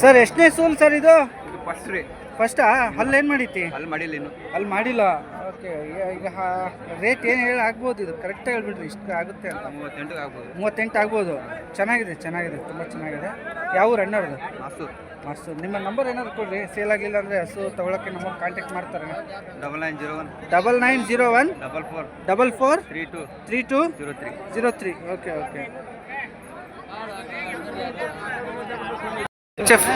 ಸರ್ ಎಷ್ಟನೇ ಸೋಲ್ ಸರ್ ಇದು?
ಫಸ್ಟ್ ರೀ.
ಫಸ್ಟಾ ಹಲ್ಲು ಏನು ಮಾಡೈತಿ
ಅಲ್ಲಿ ಮಾಡಿಲ್ಲ ಇನ್ನು.
ಅಲ್ಲಿ ಮಾಡಿಲ್ಲ? ಓಕೆ ಈಗ ರೇಟ್ ಏನು ಹೇಳಿ ಆಗ್ಬೋದು ಇದು? ಕರೆಕ್ಟಾಗಿ ಹೇಳ್ಬಿಡ್ರಿ ಇಷ್ಟು ಆಗುತ್ತೆ ಅಂತ.
ಮೂವತ್ತೆಂಟು ಆಗ್ಬೋದು.
ಮೂವತ್ತೆಂಟು ಆಗ್ಬೋದು. ಚೆನ್ನಾಗಿದೆ ಚೆನ್ನಾಗಿದೆ ತುಂಬ ಚೆನ್ನಾಗಿದೆ. ಯಾವ ಊರು ಅಣ್ಣವ್ರದ್ದು?
ಮಾಸ್ತೂರ್
ಮಸ್ತು ನಿಮ್ಮ ನಂಬರ್ ಏನಾದ್ರು ಕೊಡ್ರಿ? ಸೇಲ್ ಆಗಲಿಲ್ಲ ಅಂದರೆ ಹಸು ತಗೊಳಕ್ಕೆ ನಂಬರ್ ಕಾಂಟ್ಯಾಕ್ಟ್ ಮಾಡ್ತಾರೆ.
Double nine zero one
double nine zero one
double four
double four
three two
three two
zero three
zero three okay okay chef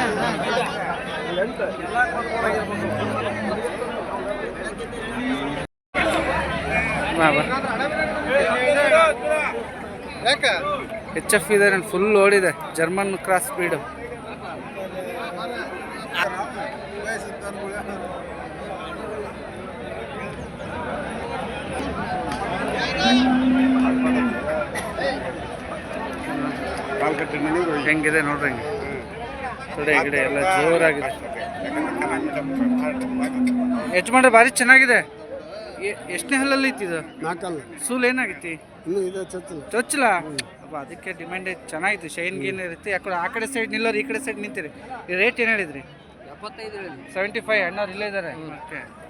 H F ಇದೆ ನಾನು ಫುಲ್ ಓಡಿದೆ ಜರ್ಮನ್ ಕ್ರಾಸ್ ಸ್ಪೀಡು ಹೆಂಗಿದೆ ನೋಡ್ರಿ ಹಂಗೆ. ತೊಡೆ ಗಿಡ ಎಲ್ಲ ಜೋರಾಗಿದೆ. ಹೆಚ್ಚು ಮಾಡ್ರೆ ಭಾರಿ ಚೆನ್ನಾಗಿದೆ. ಎ- ಎಷ್ಟನೇ ಹಲ್ಲಲ್ಲಿ ಇತ್ತಿದ
ನಾಲ್ಕಲ್ಲ.
ಸೂಲ್ ಏನಾಗೈತಿ
ಇನ್ನೂ ಇದೆ ಚೊಚ್ಚಲ.
ಅದಕ್ಕೆ ಡಿಮ್ಯಾಂಡ್ ಚೆನ್ನಾಗಿತ್ತು. ಶೈನ್ ಗೀನ್ ಇರುತ್ತೆ. ಯಾಕಡೆ ಆ ಕಡೆ ಸೈಡ್ ನಿಲ್ಲೋರು ಈ ಕಡೆ ಸೈಡ್ ನಿಂತೀರಿ. ಈ ರೇಟ್ ಏನು ಹೇಳಿದ್ರಿ?
ಎಪ್ಪತ್ತೈದು
ಸೆವೆಂಟಿ ಫೈವ್ ಅಣ್ಣವ್ರು ಇಲ್ಲೇ ಇದ್ದಾರೆ. ಓಕೆ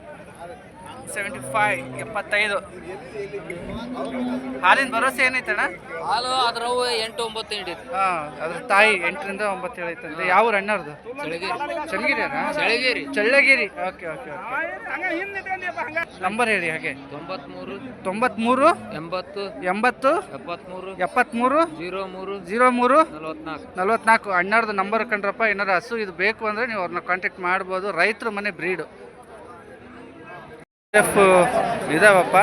ಸೆವೆಂಟಿ ಫೈವ್ ಎಪ್ಪತ್ತೈದು. ಹಾಲಿನ ಭರವಸೆ ಏನೈತಣ್ಣ?
ಹಾಲು ಅದ್ರವು ಎಂಟು ಒಂಬತ್ತು ಹಿಡಿತು
ಹಾಂ ಅದ್ರ ತಾಯಿ ಎಂಟರಿಂದ ಒಂಬತ್ತು ಹೇಳೈತಂತೆ ಯಾವ ಊರು ಅಣ್ಣವ್ರದ್ದು?
Chaligeri.
Challagiri
Challagiri.
Challagiri. Okay okay okay. Number ಹೇಳಿ ಹಾಗೆ.
ತೊಂಬತ್ಮೂರು
ತೊಂಬತ್ಮೂರು
ಎಂಬತ್ತು
ಎಂಬತ್ತು
ಎಪ್ಪತ್ಮೂರು
ಎಪ್ಪತ್ಮೂರು
ಜೀರೋ ಮೂರು
ಜೀರೋ ಮೂರು
ನಲವತ್ನಾಲ್ಕು.
ನಲ್ವತ್ನಾಲ್ಕು. ಅಣ್ಣಾರ್ದು ನಂಬರ್ ಕಂಡ್ರಪ್ಪ ಏನಾರು ಹಸು ಇದು ಬೇಕು ಅಂದರೆ ನೀವು ಅವ್ರನ್ನ ಕಾಂಟ್ಯಾಕ್ಟ್ ಮಾಡ್ಬೋದು. ರೈತರ ಮನೆ ಬ್ರೀಡು. ಎಫ್ ಇದಾವಪ್ಪ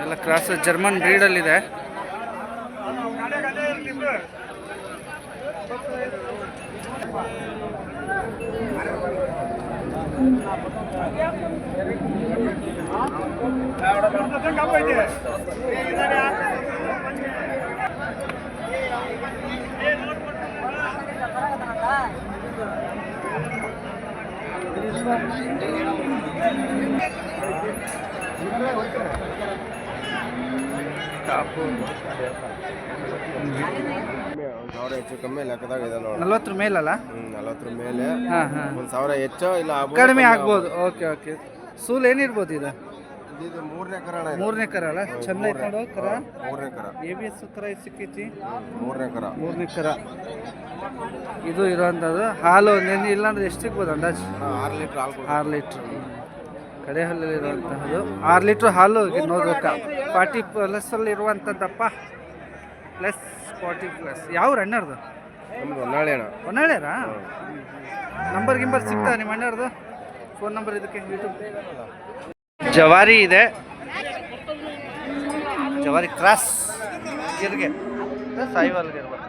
ಎಲ್ಲ ಕ್ರಾಸ್ ಜರ್ಮನ್ ಬ್ರೀಡಲ್ಲಿದೆ ಟಾಪು
ಸಾವಿರ ಹೆಚ್ಚು ಕಮ್ಮಿ ಲೆಕ್ಕದಾಗ ಇದೆ ನೋಡಿ
ನಲ್ವತ್ತರ ಮೇಲಲ್ಲ?
ನಲವತ್ತರ ಮೇಲೆ.
ಹಾಂ ಹಾಂ.
ಒಂದ್ ಸಾವಿರ ಹೆಚ್ಚು ಇಲ್ಲ
ಕಡಿಮೆ ಆಗ್ಬೋದು. Okay okay. ಸೂಲ್ ಏನಿರ್ಬೋದು ಇದು?
ಮೂರನೇ ಕರ ಇದು.
ಮೂರನೇ ಕರ ಅಲ್ಲ? ಚಂದ ಇಟ್ಕೊಂಡು ಕರ?
ಮೂರನೇ ಕರ.
ಎ ಬಿ ಎಸ್ ಕರ ಸಿಕ್ಕೈತಿ?
ಮೂರನೇ ಕರ.
ಮೂರನೇ ಕರ. ಇದು ಇರೋಂಥದ್ದು. ಹಾಲು ನೆನೆ ಇಲ್ಲಾಂದ್ರೆ ಎಷ್ಟು ಸಿಗ್ಬೋದು ಅಂದಾಜು?
ಆರು ಲೀಟ್ರ್ ಹಾಲು.
ಆರು ಲೀಟ್ರ್. ಕಡೆ ಹಲ್ಲಲ್ಲಿ ಇರುವಂತಹದ್ದು. ಆರು ಲೀಟ್ರ್ ಹಾಲು ನೋಡ್ಬೇಕಾ? ಫಾರ್ಟಿ ಪ್ಲಸ್ಸಲ್ಲಿ ಇರುವಂಥದ್ದಪ್ಪ ಪ್ಲಸ್ ಫಾರ್ಟಿ ಪ್ಲಸ್ ಯಾವ ಅಣ್ಣರ್ದು?
ನಮ್ದು ಹೊನ್ನಾಳಿ ಅಣ್ಣ.
ನಂಬರ್ ಗಿಂಬರ್ ಸಿಗ್ತಾ ನಿಮ್ಮ ಅಣ್ಣರ್ದು? ಫೋನ್ ನಂಬರ್ ಇದಕ್ಕೆ ಯೂಟ್ಯೂಬ್ ಜವಾರಿ ಇದೆ. ಜವಾರಿ ಕ್ರಾಸ್. ಗಿರ್ಗೆ. ಸಾಯಿವಾಲ್ಗೆ ಇರ್ಬೋದು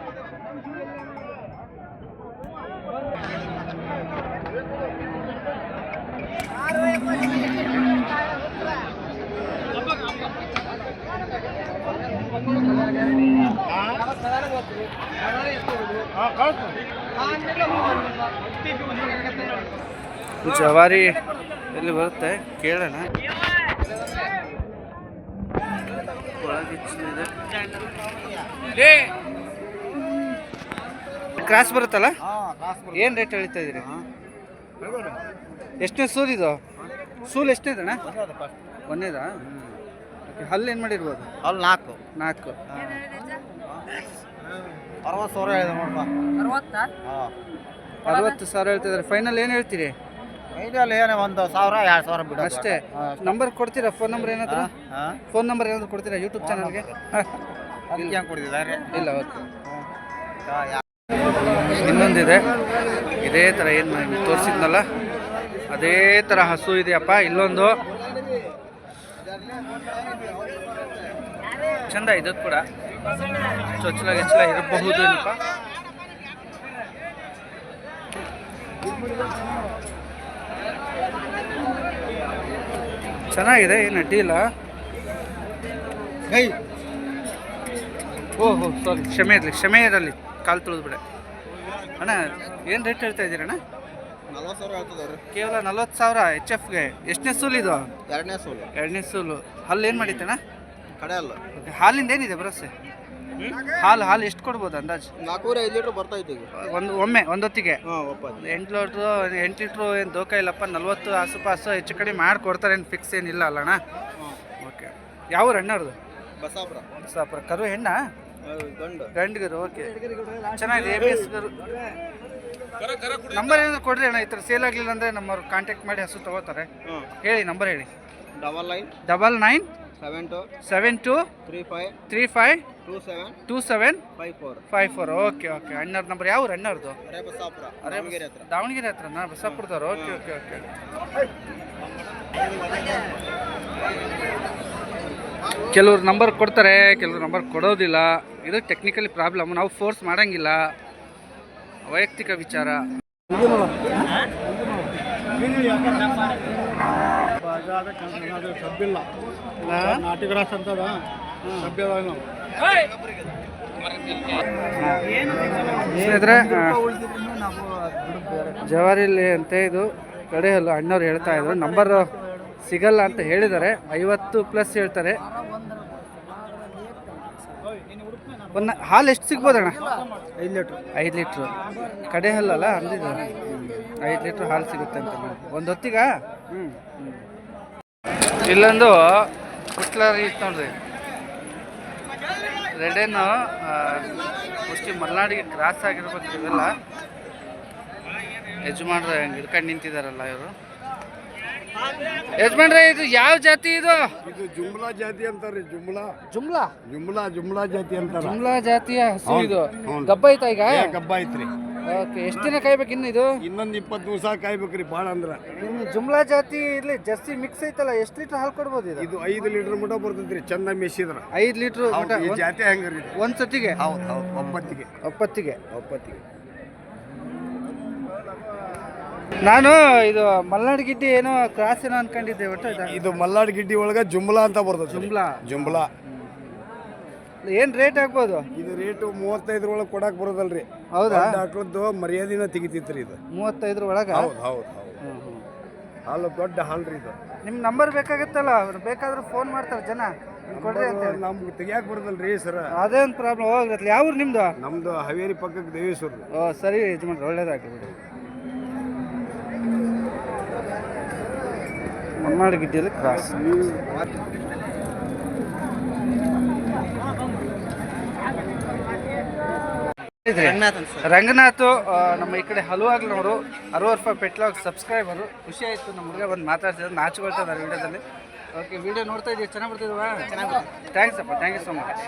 ಜವಾರಿ ಎಲ್ಲಿ ಬರುತ್ತೆ? ಕೇಳೋಣ. ಕ್ರಾಸ್ ಬರುತ್ತಲ್ಲ? ಏನು ರೇಟ್ ಹೇಳ್ತಾ ಇದ್ದೀರಿ? ಎಷ್ಟನೇ ಸೂಲ್ ಇದು? ಸೂಲ್ ಎಷ್ಟನೇದಣ್ಣ ಒಂದೇದಾ ಹಲ್ಲು ಏನು ಮಾಡಿರ್ಬೋದು?
ಅಲ್ಲಿ ನಾಲ್ಕು.
ನಾಲ್ಕು.
ಅರವತ್ತು ಸಾವಿರ ಹೇಳಿದೆ ನೋಡಪ್ಪ
ಅರವತ್ತು? ಸಾವಿರ ಹೇಳ್ತಿದ್ದಾರೆ ಫೈನಲ್ ಏನು ಹೇಳ್ತೀರಿ?
ಇದರಲ್ಲಿ ಏನೋ ಒಂದು ಸಾವಿರ ಎರಡು ಸಾವಿರ ಬಿಡು
ಅಷ್ಟೇ. ನಂಬರ್ ಕೊಡ್ತೀರಾ ಫೋನ್ ನಂಬರ್ ಏನಾದ್ರು? ಫೋನ್ ನಂಬರ್ ಏನಾದ್ರು ಕೊಡ್ತೀರಾ ಯೂಟ್ಯೂಬ್ ಚಾನಲ್ಗೆ
ಅದಕ್ಕೆ ಹೆಂಗೆ ಕೊಡ್ತಿದ್ದಾರೆ
ಇಲ್ಲ ಓಕೆ ಇನ್ನೊಂದಿದೆ. ಇದೇ ಥರ ಏನು ತೋರಿಸಿದ್ನಲ್ಲ? ಅದೇ ಥರ ಹಸು ಇದೆಯಪ್ಪ ಇಲ್ಲೊಂದು. ಚಂದ ಇದು ಕೂಡ. ಚೊಚ್ಚಲ ಗಿಚ್ಚಲ ಇರಬಹುದು ಏನಪ್ಪ ಚೆನ್ನಾಗಿದೆ ಏನು ಅಡ್ಡಿ ಇಲ್ಲ ಓಹೋ ಸಾರಿ ಕ್ಷಮೆ ಇರಲಿ ಕ್ಷಮೆ ಇರಲಿ ಕಾಲು ತುಳಿದ್ಬಿಡೆ. ಅಣ್ಣ ಏನು ರೇಟ್ ಹೇಳ್ತಾ ಇದ್ದೀರಣ್ಣ?
ನಲ್ವತ್ತು ಸಾವಿರ
ಕೇವಲ ನಲ್ವತ್ತು ಸಾವಿರ ಎಚ್ ಎಫ್ಗೆ ಎಷ್ಟನೇ ಸೂಲ್ ಇದು?
ಎರಡನೇ ಸೂಲು.
ಎರಡನೇ ಸೂಲು. ಹಲ್ಲು ಏನು ಮಾಡಿತ್ತಣ್ಣ?
ಕಡೆ ಅಲ್ಲ
ಹಾಲಿಂದ ಏನಿದೆ ಭರವಸೆ? ಹಾಲು ಹಾಲು ಎಷ್ಟು ಕೊಡ್ಬೋದು ಅಂದಾಜು?
ನಾಲ್ಕೂವರೆ ಐದು ಲೀಟ್ರ್ ಬರ್ತೈತೆ ಈಗ.
ಒಂದು ಒಮ್ಮೆ ಒಂದೊತ್ತಿಗೆ?
ಹಾಂ ಒಪ್ಪ
ಎಂಟು ಲೀಟ್ರು ಎಂಟು ಲೀಟ್ರು ಏನು ದೋಖ ಇಲ್ಲಪ್ಪ ನಲ್ವತ್ತು ಆಸುಪಾಸು ಹೆಚ್ಚು ಕಡಿಮೆ ಮಾಡಿಕೊಡ್ತಾರೆ ಏನು ಫಿಕ್ಸ್ ಏನಿಲ್ಲ ಅಲ್ಲಣ್ಣ ಓಕೆ ಯಾವ ಅಣ್ಣವ್ರದ್ದು?
ಬಸಾಪುರ.
ಬಸಾಪುರ. ಕರು ಹೆಣ್ಣ?
ಗಂಡು.
ಗಂಡಿಗರು ಓಕೆ ಚೆನ್ನಾಗಿದೆ ಎ ಬಿ ಎಸ್ ಗರು. ನಂಬರ್ ಏನಾದ್ರು ಕೊಡ್ರಿ ಅಣ್ಣ ಈ ಥರ ಸೇಲ್ ಆಗಲಿಲ್ಲ ಅಂದರೆ ನಮ್ಮವ್ರು ಕಾಂಟ್ಯಾಕ್ಟ್ ಮಾಡಿ ಹಸು ತಗೋತಾರೆ. ಹೇಳಿ ನಂಬರ್ ಹೇಳಿ.
Double nine.
Double nine
seven two
seven two
three five
three five
two seven
two seven
five four
five four. Okay okay. ಅಣ್ಣವ್ರ ನಂಬರ್ ಯಾವ ಅಣ್ಣವ್ರದ್ದು?
ದಾವಣಗೆರೆ ಹತ್ರ.
ದಾವಣಗೆರೆ ಹತ್ರನಾ ಓಕೆ ಓಕೆ ಓಕೆ. ಕೆಲವ್ರು ನಂಬರ್ ಕೊಡ್ತಾರೆ ಕೆಲವ್ರು ನಂಬರ್ ಕೊಡೋದಿಲ್ಲ. ಇದು ಟೆಕ್ನಿಕಲಿ ಪ್ರಾಬ್ಲಮ್ ನಾವು ಫೋರ್ಸ್ ಮಾಡಂಗಿಲ್ಲ. ವೈಯಕ್ತಿಕ ವಿಚಾರ.
ಸಬ್ಬಿಲ್ಲ.
ಸ್ನೇಹಿತರೆ ಜವಾರಿಲಿ ಅಂತ ಇದು ಕಡೆ ಅಲ್ಲ ಅಣ್ಣವ್ರು ಹೇಳ್ತಾ ಇದ್ರು. ನಂಬರ್ ಸಿಗಲ್ಲ ಅಂತ ಹೇಳಿದ್ದಾರೆ. ಐವತ್ತು ಪ್ಲಸ್ ಹೇಳ್ತಾರೆ. ಒಂದು ಹಾಲು ಎಷ್ಟು ಸಿಗ್ಬೋದಣ್ಣ
ಐದು ಲೀಟ್ರ್.
ಐದು ಲೀಟ್ರು. ಕಡೆ ಹಲ್ಲಲ್ಲ ಅಂದಿದ್ದಾರೆ ಐದು ಲೀಟ್ರ್ ಹಾಲು ಸಿಗುತ್ತೆ ಅಂತ ಒಂದು ಹೊತ್ತಿಗ? ಹ್ಞೂ ಇಲ್ಲೊಂದು ಕುಟ್ಲರಿ ಇತ್ತು ನೋಡ್ರಿ. ರೆಡೇನು ಮುಷ್ಟಿ ಮಲೆನಾಡಿಗೆ ಕ್ರಾಸ್ ಆಗಿರ್ಬೇಕು ಇವೆಲ್ಲ. ಯಜಮಾನ್ರ ಹೆಂಗೆ ಹಿಡ್ಕೊಂಡು ನಿಂತಿದಾರಲ್ಲ ಇವರು. ಯಜಮಾನ್ರೆ ಇದು ಯಾವ ಜಾತಿ ಇದು?
ಇದು ಜುಮ್ಲಾ ಜಾತಿ ಅಂತಾರೆ ಜುಮ್ಲಾ.
ಜುಮ್ಲಾ?
ಜುಮ್ಲಾ ಜುಮ್ಲಾ ಜಾತಿ ಅಂತಾರೆ.
ಜುಮ್ಲಾ ಜಾತಿಯ ಹಸು ಇದು. ಗಬ್ಬ ಐತಾ ಈಗ?
ಗಬ್ಬ ಐತ್ರಿ
ಓಕೆ ಎಷ್ಟು ದಿನ ಕಾಯ್ಬೇಕು ಇನ್ನು ಇದು?
ಇನ್ನೊಂದು ಇಪ್ಪತ್ತು ದಿವಸ ಕಾಯ್ಬೇಕ್ರಿ ಭಾಳ ಅಂದ್ರೆ.
ಇನ್ನು ಜುಮ್ಲಾ ಜಾತಿ ಇಲ್ಲಿ ಜರ್ಸಿ ಮಿಕ್ಸ್ ಐತಲ್ಲ ಎಷ್ಟು ಲೀಟರ್ ಹಾಲು ಕೊಡ್ಬೋದು ಇದು?
ಇದು ಐದು ಲೀಟರ್ ಮಟ ಬರ್ತೈತ್ರಿ ಚಂದ ಮೆಸಿದ್ರ.
ಐದು ಲೀಟ್ರ್
ಈ ಜಾತಿ ಹೆಂಗ್ರಿ ಇದು?
ಒಂದು ಸತಿಗೆ?
ಹೌದು ಹೌದು ಒಪ್ಪತ್ತಿಗೆ
ಒಪ್ಪತ್ತಿಗೆ
ಒಪ್ಪತ್ತಿಗೆ
ನಾನು ಇದು ಮಲ್ನಾಡ್ ಗಿಡ್ಡಿ ಏನೋ ಕ್ರಾಸ್ ಏನೋ ಅನ್ಕೊಂಡಿದ್ದೆ ಒಟ್ಟು ಇದು?
ಇದು ಮಲ್ನಾಡ್ ಗಿಡ್ಡಿ ಒಳಗ ಜುಮ್ಲಾ ಅಂತ ಬರ್ತದೆ
ಜುಮ್ಲಾ?
ಜುಮ್ಲಾ.
ಏನು ರೇಟ್ ಹಾಕ್ಬೋದು
ಇದು ರೇಟು ಮೂವತ್ತೈದ್ರ ಒಳಗೆ ಕೊಡಕ್ ಬರೋದಲ್ರಿ.
ಹೌದಾ?
ಹಾಕೋದು ಮರ್ಯಾದಿನ ತೆಗಿತೈತ್ರಿ ಇದು.
ಮೂವತ್ತೈದ್ರ ಒಳಗೆ?
ಹೌದು ಹೌದು ಹೌದು. ಹಾಲು ದೊಡ್ಡ ಹಾಲು ರೀ ಇದು.
ನಿಮ್ಮ ನಂಬರ್ ಬೇಕಾಗತ್ತಲ್ಲ ಅವ್ರು ಬೇಕಾದ್ರೆ ಫೋನ್ ಮಾಡ್ತಾರೆ ಜನ. ಕೊಡ್ರಿ ಅಂತ ಹೇಳಿ.
ನಮ್ಗೆ ತೆಗಿಯಾಕ ಬರೋದಲ್ರಿ ಸರ್.
ಅದೇ ಒಂದು ಪ್ರಾಬ್ಲಮ್ ಹೋಗ್ರತ್ಲ ಯಾವ ಊರು ನಿಮ್ಮದು
ನಮ್ದು ಹಾವೇರಿ ಪಕ್ಕಕ್ಕೆ ದೇವೇಶ್ವರ
ಓ ಸರಿ ಯಜಮಾನ್ರೆ ಒಳ್ಳೇದಾಗಲಿ ಬಿಡಿ. ಮಲ್ನಾಡು ಗಿಡ್ಡಿಯಲ್ಲಿ ಕ್ರಾಸ್ ರಂಗನಾಥ್ ನಮ್ಮ ಈ ಕಡೆ ಹಲವಾಗ್ಲವರು ಅರವತ್ತು ರೂಪಾಯಿ ಪೆಟ್ಲಾಗ್ ಸಬ್ಸ್ಕ್ರೈಬರು ಖುಷಿ ಆಯಿತು ನಮ್ಮ ಹುಡುಗ ಬಂದು ಮಾತಾಡ್ತಿದ್ರು ನಾಚಿಕೊಳ್ತಿದ್ದಾರೆ ವಿಡಿಯೋದಲ್ಲಿ. ಓಕೆ ವಿಡಿಯೋ ನೋಡ್ತಾ ಇದೀವಿ ಚೆನ್ನಾಗಿ ಬರ್ತಿದ್ವಾ? ಥ್ಯಾಂಕ್ಸ್ ಅಪ್ಪ ಥ್ಯಾಂಕ್ ಯು ಸೊ ಮಚ್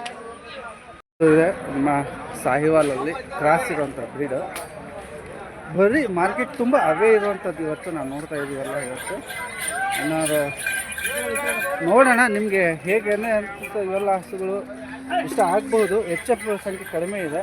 ಇದೆ ನಮ್ಮ ಸಾಹಿವಾಲಲ್ಲಿ ಕ್ರಾಸ್ ಇರುವಂಥ ಬ್ರೀಡ್ ಬರೀ ಮಾರ್ಕೆಟ್ ತುಂಬ ಅವೇ ಇರುವಂಥದ್ದು ಇವತ್ತು ನಾವು ನೋಡ್ತಾ ಇದ್ದೀವಲ್ಲ ಇವತ್ತು. ಏನಾದ್ರು ನೋಡೋಣ ನಿಮಗೆ ಹೇಗೆ ಅಂತ ಇವೆಲ್ಲ ಹಸುಗಳು ಇಷ್ಟ ಆಗ್ಬೋದು. ಎಚ್ ಎಫ್ ಸಂಖ್ಯೆ ಕಡಿಮೆ ಇದೆ.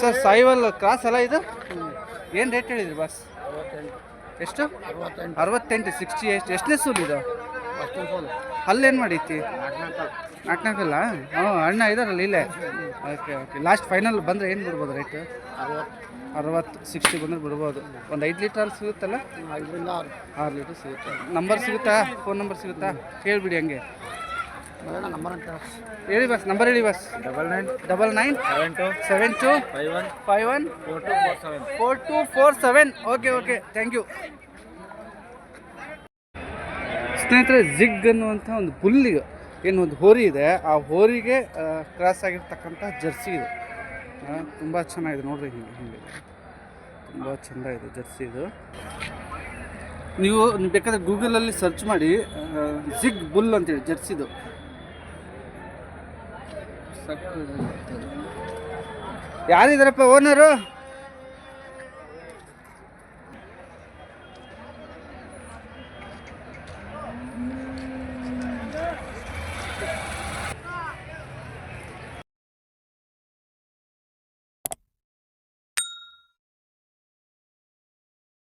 ಸರ್ ಸಾಯಿವಲ್ ಕ್ರಾಸ್ ಅಲ್ಲ ಇದು? ಏನು ರೇಟ್ ಹೇಳಿದ್ರಿ ಬಸ್ ಎಷ್ಟು? ಅರವತ್ತೆಂಟು ಸಿಕ್ಸ್ಟಿ ಎಷ್ಟು ಎಷ್ಟನೇ ಸೂಲ್ ಇದು? ಅಲ್ಲೇನು ಮಾಡೈತಿ ನಾಲ್ಕು ನಾಲ್ಕಲ್ಲ ಹ್ಞೂ ಅಣ್ಣ ಇದಾರಲ್ಲ ಇಲ್ಲೇ? ಓಕೆ ಓಕೆ ಲಾಸ್ಟ್ ಫೈನಲ್ ಬಂದರೆ ಏನು ಬಿಡ್ಬೋದು ರೇಟ್ ಅರವತ್ತು ಸಿಕ್ಸ್ಟಿ ಬಂದ್ರೆ ಬಿಡ್ಬೋದು. ಒಂದು ಐದು ಲೀಟರ್ ಅಲ್ಲಿ ಸಿಗುತ್ತಲ್ಲ? ಆರು. ಲೀಟ್ರ್ ಸಿಗುತ್ತೆ? ನಂಬರ್ ಸಿಗುತ್ತಾ? ಫೋನ್ ನಂಬರ್ ಸಿಗುತ್ತಾ? ಕೇಳಿಬಿಡಿ ಹಂಗೆ. ಹೇಳಿ ಬಸ್ ನಂಬರ್ ಹೇಳಿ boss. Double nine. Double nine. Seven two. Seven two. Five one. Five one. Four two four seven. Four two four seven. Okay okay. Thank you. ಸ್ನೇಹಿತರೆ ಜಿಗ್ ಅನ್ನುವಂಥ ಒಂದು ಬುಲ್ಲಿಗೆ ಏನು ಒಂದು ಹೋರಿ ಇದೆ. ಆ ಹೋರಿಗೆ ಕ್ರಾಸ್ ಆಗಿರ್ತಕ್ಕಂಥ ಜರ್ಸಿ ಇದು. ತುಂಬ ಚೆನ್ನಾಗಿದೆ. ನೋಡ್ರಿ ಹಿಂಗೆ ಹಿಂಗೆ. ತುಂಬ ಚೆಂದ ಇದೆ ಜರ್ಸಿ ಇದು. ನೀವು ಬೇಕಾದರೆ ಗೂಗಲ್ ಗೂಗಲಲ್ಲಿ ಸರ್ಚ್ ಮಾಡಿ ಜಿಗ್ ಬುಲ್ ಅಂತೇಳಿ ಜರ್ಸಿದು. ಯಾರಿದಾರಪ್ಪ ಓನರು